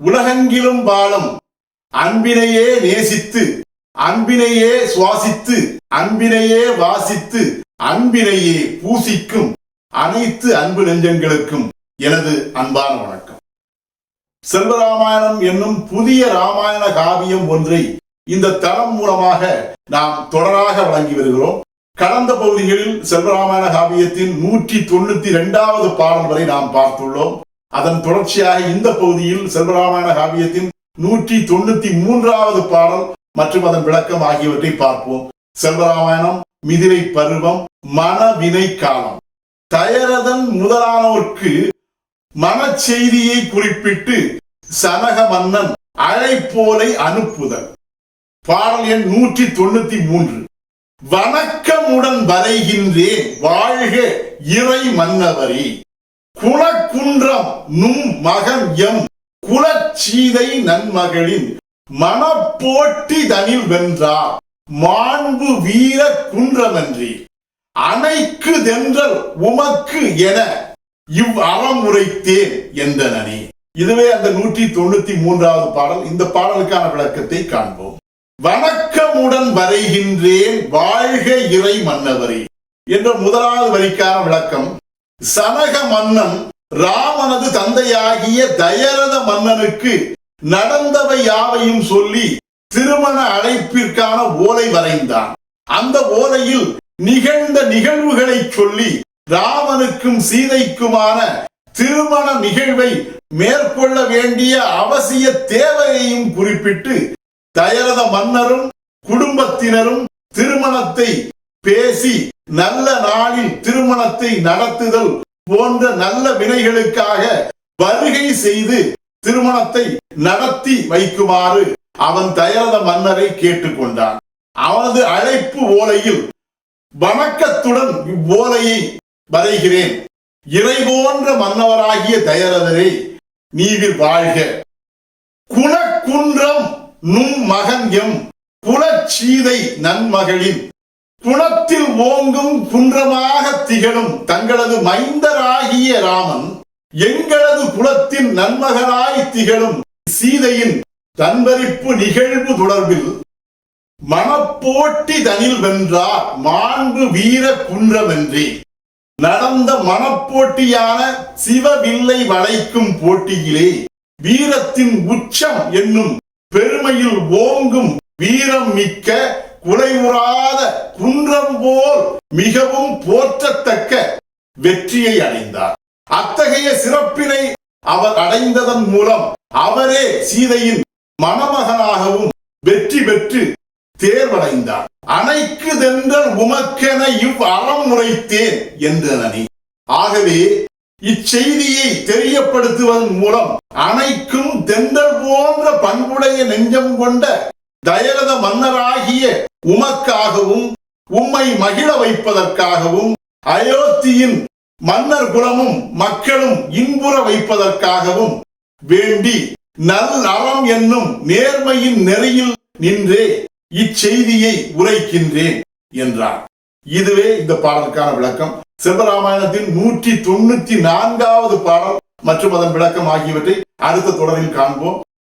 உலகெங்கிலும் வாழும். அன்பினையே நேசித்து அன்பினையே சுவாசித்து அன்பினையே வாசித்து அன்பினையே பூசிக்கும் அனைத்து அன்பு நெஞ்சங்களுக்கும் எனது அன்பான வணக்கம். செல்வராமாயணம் என்னும் புதிய ராமாயண காவியம் ஒன்றை இந்த தளம் மூலமாக நாம் தொடராக வழங்கி வருகிறோம். கடந்த பகுதிகளில் செல்வராமாயண காவியத்தின் நூற்றி தொண்ணூத்தி இரண்டாவது பாடல் வரை நாம் பார்த்துள்ளோம். அதன் தொடர்ச்சியாக இந்த பகுதியில் செல்வராமாயண காவியத்தின் நூற்றி தொண்ணூத்தி மூன்றாவது பாடல் மற்றும் அதன் விளக்கம் ஆகியவற்றை பார்ப்போம். செல்வராமாயணம் மிதிரை பருவம் மனவினை காலம். தயரதன் முதலானோர்க்கு மனச்செய்தியை குறிப்பிட்டு சனக மன்னன் அழைப்போலை அனுப்புதல். பாடல் எண் நூற்றி தொண்ணூத்தி மூன்று. வணக்கமுடன் வரைகின்றேன் வாழ்க இறை மன்னவரி. குலக்குன்றம் நும் மகன் எம். குலச்சீதை நன்மகளின் மனப்போட்டி தனில் வென்றார் மாண்பு வீர குன்றமன்றி. அணைக்கு தென்றல் உமக்கு என இவ் அறமுறைத்தேன் நனி இதுவே அந்த நூற்றி தொண்ணூத்தி மூன்றாவது பாடல். இந்த பாடலுக்கான விளக்கத்தை காண்போம். வணக்கமுடன் வரைகின்றேன் வாழ்க இறை மன்னவரே என்ற முதலாவது வரிக்கான விளக்கம் சனக மன்னன் ராமனது தந்தையாகிய தயரத மன்னனுக்கு நடந்தவை யாவையும் சொல்லி திருமண அழைப்பிற்கான ஓலை வரைந்தான். அந்த ஓலையில் நிகழ்ந்த நிகழ்வுகளை சொல்லி ராமனுக்கும் சீதைக்குமான திருமண நிகழ்வை மேற்கொள்ள வேண்டிய அவசிய தேவையையும் குறிப்பிட்டு தயரத மன்னரும் குடும்பத்தினரும் திருமணத்தை பேசி நல்ல நாளில் திருமணத்தை நடத்துதல் போன்ற நல்ல வினைகளுக்காக வருகை செய்து திருமணத்தை நடத்தி வைக்குமாறு அவன் தயரத மன்னரை கேட்டுக்கொண்டான். அவனது அழைப்பு ஓலையில் வணக்கத்துடன் இவ்வோலையை வரைகிறேன். இறை போன்ற மன்னவராகிய தயரதரே நீவில் வாழ்க. குணக்குன்றம் நும் மகன் எம் குலச்சீதை நன்மகளின் குணத்தில் ஓங்கும் குன்றமாக திகழும் தங்களது மைந்தராகிய ராமன் எங்களது குலத்தின் நன்மகனாய் திகழும் சீதையின் தன்பரிப்பு நிகழ்வு தொடர்பில் மனப்போட்டி தனில் வென்றார் மாண்பு வீர குன்றமென்றே. நடந்த மனப்போட்டியான சிவவில்லை வளைக்கும் போட்டியிலே வீரத்தின் உச்சம் என்னும் பெருமையில் ஓங்கும் வீரம் மிக்க குலைவுறாத குன்றம் போல் மிகவும் போற்றத்தக்க வெற்றியை அடைந்தார். அத்தகைய சிறப்பினை அவர் அடைந்ததன் மூலம் அவரே சீதையின் மணமகனாகவும் வெற்றி பெற்று தேர்வடைந்தார். அணைக்கு தென்றல் உமக்கென இவ் அறம் முறைத்தேன் என்றனி ஆகவே இச்செய்தியை தெரியப்படுத்துவதன் மூலம் அணைக்கும் தென்றல் போன்ற பண்புடைய நெஞ்சம் கொண்ட தயரத மன்னராகிய உமக்காகவும் உம்மை மகிழ வைப்பதற்காகவும் அயோத்தியின் மன்னர் குலமும் மக்களும் இன்புற வைப்பதற்காகவும் வேண்டி நல் நலம் என்னும் நேர்மையின் நெறியில் நின்றே இச்செய்தியை உரைக்கின்றேன் என்றார். இதுவே இந்த பாடலுக்கான விளக்கம். சிவராமாயணத்தின் நூற்றி தொண்ணூத்தி நான்காவது பாடல் மற்றும் அதன் விளக்கம் ஆகியவற்றை அடுத்த தொடரில் காண்போம்.